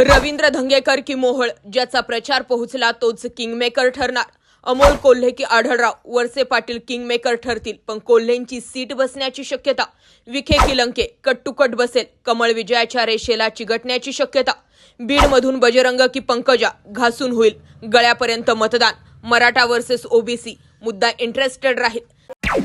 रवींद्र धंगेकर की मोहळ ज्याचा प्रचार पोहोचला तोच किंगमेकर ठरणार. अमोल कोल्हे की आढळराव वरसे पाटील किंगमेकर ठरतील पण कोल्हेंची सीट बसण्याची शक्यता. विखे की लंके कट बसेल कमळ विजयाच्या रेषेला चिगटण्याची शक्यता. बीडमधून बजरंग की पंकजा घासून होईल गळ्यापर्यंत मतदान. मराठा वर्सेस ओबीसी मुद्दा इंटरेस्टेड राहील.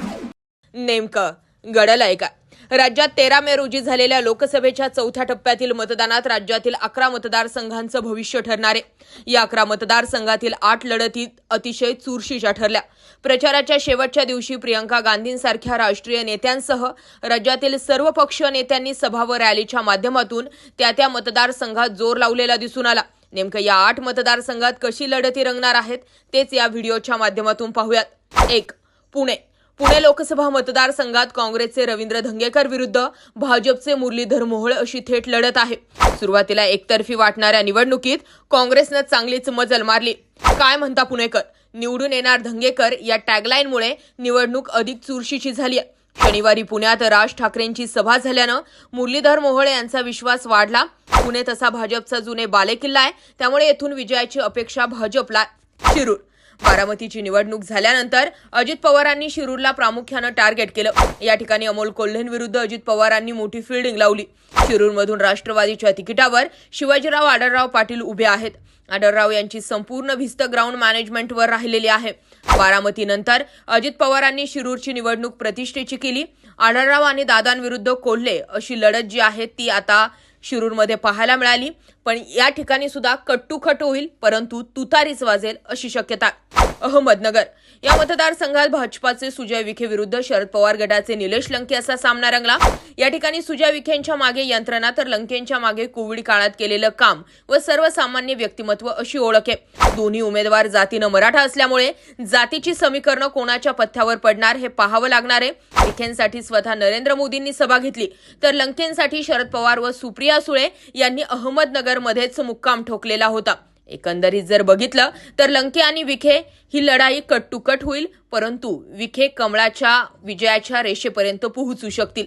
नेमकं घडलंय का राज्यात तेरा मे रोजी झालेल्या लोकसभेच्या चौथ्या टप्प्यातील मतदानात राज्यातील अकरा मतदारसंघांचं भविष्य ठरणार आहे. या अकरा मतदारसंघातील आठ लढती अतिशय चुरशीच्या ठरल्या. प्रचाराच्या शेवटच्या दिवशी प्रियंका गांधींसारख्या राष्ट्रीय नेत्यांसह राज्यातील सर्व पक्ष नेत्यांनी सभा व रॅलीच्या माध्यमातून त्या त्या मतदारसंघात जोर लावलेला दिसून आला. नेमकं या आठ मतदारसंघात कशी लढती रंगणार आहेत तेच या व्हिडिओच्या माध्यमातून पाहूयात. एक पुणे. पुणे लोकसभा मतदारसंघात काँग्रेसचे रवींद्र धंगेकर विरुद्ध भाजपचे मुरलीधर मोहोळ अशी थेट लढत आहे. सुरुवातीला एकतर्फी वाटणाऱ्या निवडणुकीत काँग्रेसनं चांगलीच मजल मारली. काय म्हणता पुणेकर? निवडून येणार धंगेकर या टॅगलाईनमुळे निवडणूक अधिक चुरशीची झाली आहे शनिवारी पुण्यात राज ठाकरेंची सभा झाल्यानं मुरलीधर मोहोळ यांचा विश्वास वाढला. पुणे तसा भाजपचा जुने बालेकिल्ला आहे. त्यामुळे येथून विजयाची अपेक्षा भाजपला शिरूर बारामतीची निवडणूक झाल्यानंतर अजित पवारांनी शिरूरला प्रामुख्यानं टार्गेट केलं. या ठिकाणी अमोल कोल्हेंविरुद्ध अजित पवारांनी मोठी फिल्डिंग लावली. शिरूरमधून राष्ट्रवादीच्या तिकिटावर शिवाजीराव आढळराव पाटील उभे आहेत. आढळराव यांची संपूर्ण भिस्त ग्राउंड मॅनेजमेंटवर राहिलेली आहे. बारामतीनंतर अजित पवारांनी शिरूरची निवडणूक प्रतिष्ठेची केली. आढळराव आणि दादांविरुद्ध कोल्हे अशी लढत जी आहे ती आता शिरूरमध्ये पाहायला मिळाली. पण या ठिकाणी सुद्धा कट्टूखट होईल परंतु तुतारीच वाजेल अशी शक्यता. अहमदनगर. या मतदारसंघात भाजपाचे सुजय विखे विरुद्ध शरद पवार गटाचे निलेश लंके असा सामना रंगला. या ठिकाणी सुजय विखेंच्या मागे यंत्रणा तर लंकेंच्या मागे कोविड काळात केलेलं काम व सर्वसामान्य व्यक्तिमत्व अशी ओळख आहे. दोन्ही उमेदवार जातीनं मराठा असल्यामुळे जातीची समीकरणं कोणाच्या पथ्यावर पडणार हे पाहावं लागणार आहे. विखेंसाठी स्वतः नरेंद्र मोदींनी सभा घेतली. तर लंकेंसाठी शरद पवार व सुप्रिया सुळे यांनी अहमदनगर अहमदनगरमध्येच मुक्काम ठोकलेला होता. एकंदरीत जर बघितलं तर लंके आणि विखे ही लढाई कट टू कट होईल परंतु विखे कमळाच्या विजयाच्या रेषेपर्यंत पोहोचू शकतील.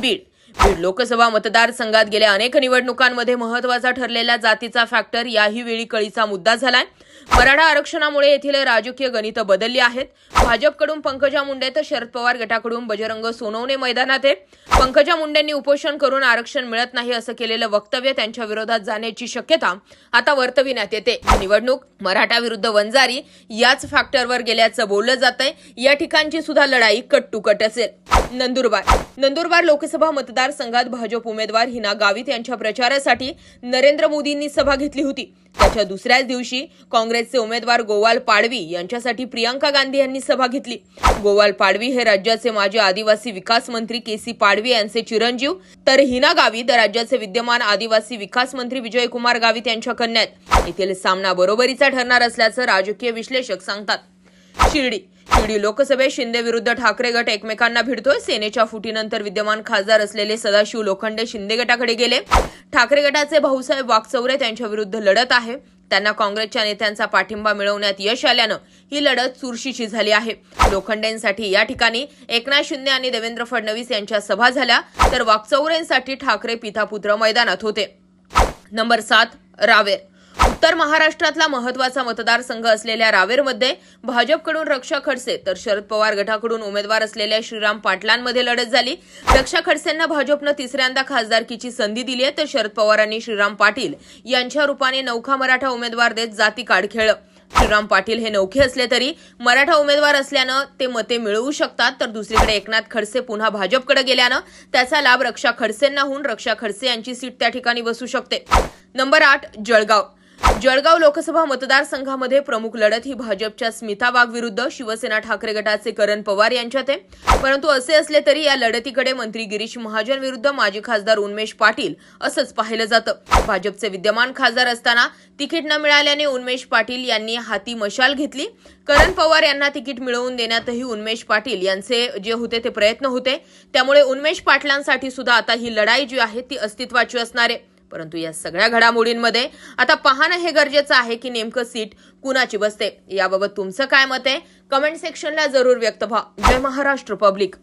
बीड लोकसभा मतदारसंघात गेल्या अनेक निवडणुकांमध्ये महत्त्वाचा ठरलेला जातीचा फॅक्टर याही वेळी कळीचा मुद्दा झालाय. मराठा आरक्षणामुळे येथील राजकीय गणितं बदलली आहेत. भाजपकडून पंकजा मुंडे तर शरद पवार गटाकडून बजरंग सोनवणे मैदानात आहे पंकजा मुंडेंनी उपोषण करून आरक्षण मिळत नाही असं केलेलं वक्तव्य त्यांच्या विरोधात जाण्याची शक्यता आता वर्तविण्यात येते. निवडणूक मराठा विरुद्ध वंजारी याच फॅक्टरवर गेल्याचं बोललं जात आहे या ठिकाणची सुद्धा लढाई कट टू कट असेल. नंदुरबार. नंदुरबार लोकसभा मतदारसंघात भाजप उमेदवार हिना गावित यांच्या प्रचारासाठी नरेंद्र मोदींनी सभा घेतली होती. त्याच्या दुसऱ्याच दिवशी काँग्रेसचे उमेदवार गोवाल पाडवी यांच्यासाठी प्रियांका गांधी यांनी सभा घेतली. गोवाल पाडवी हे राज्याचे माजी आदिवासी विकास मंत्री के सी पाडवी यांचे चिरंजीव तर हिना गावित राज्याचे विद्यमान आदिवासी विकास मंत्री विजयकुमार गावित यांच्या कन्यात. येथील सामना बरोबरीचा ठरणार असल्याचं राजकीय विश्लेषक सांगतात. शिर्डी. शिर्डी लोकसभेत शिंदे विरुद्ध ठाकरे गट एकमेकांना भिडतोय. सेनेच्या फुटीनंतर विद्यमान खासदार असलेले सदाशिव लोखंडे शिंदे गटाकडे गेले. ठाकरे गटाचे भाऊसाहेब वागचौरे त्यांच्या विरुद्ध लढत आहे. त्यांना काँग्रेसच्या नेत्यांचा पाठिंबा मिळवण्यात यश आल्यानं ही लढत चुरशीची झाली आहे. लोखंडेंसाठी या ठिकाणी एकनाथ शिंदे आणि देवेंद्र फडणवीस यांच्या सभा झाल्या तर वागचौरेंसाठी ठाकरे पितापुत्र मैदानात होते. नंबर सात रावेर. उत्तर महाराष्ट्रातला महत्त्वाचा मतदारसंघ असलेल्या रावेरमध्ये भाजपकडून रक्षा खडसे तर शरद पवार गटाकडून उमेदवार असलेल्या श्रीराम पाटलांमध्ये लढत झाली. रक्षा खडसेंना भाजपनं तिसऱ्यांदा खासदारकीची संधी दिली आहे तर शरद पवारांनी श्रीराम पाटील यांच्या रूपाने नौखा मराठा उमेदवार देत जाती काढ खेळलं श्रीराम पाटील हे नौखे असले तरी मराठा उमेदवार असल्यानं ते मते मिळवू शकतात तर दुसरीकडे एकनाथ खडसे पुन्हा भाजपकडे गेल्यानं त्याचा लाभ रक्षा खडसेंना होऊन रक्षा खडसे यांची सीट त्या ठिकाणी बसू शकते. नंबर आठ जळगाव. जळगाव लोकसभा मतदारसंघामध्ये प्रमुख लढत ही भाजपच्या स्मिता वाघ विरुद्ध शिवसेना ठाकरे गटाचे करण पवार यांच्यात आहे. परंतु असे असले तरी या लढतीकडे मंत्री गिरीश महाजन विरुद्ध माजी खासदार उन्मेश पाटील असंच पाहिलं जातं. भाजपचे विद्यमान खासदार असताना तिकीट न मिळाल्याने उन्मेश पाटील यांनी हाती मशाल घेतली. करण पवार यांना तिकीट मिळवून देण्यातही उन्मेश पाटील यांचे जे होते ते प्रयत्न होते. त्यामुळे उन्मेश पाटलांसाठी सुद्धा आता ही लढाई जी आहे ती अस्तित्वाची असणार आहे. परंतु या सगळ्या घडामोडींमध्ये आता पाहणं हे गरजेचं आहे की नेमकं सीट कुणाची बसते? याबाबत तुमचं काय मत आहे? कमेंट सेक्शनला जरूर व्यक्त व्हा. जय महाराष्ट्र पब्लिक.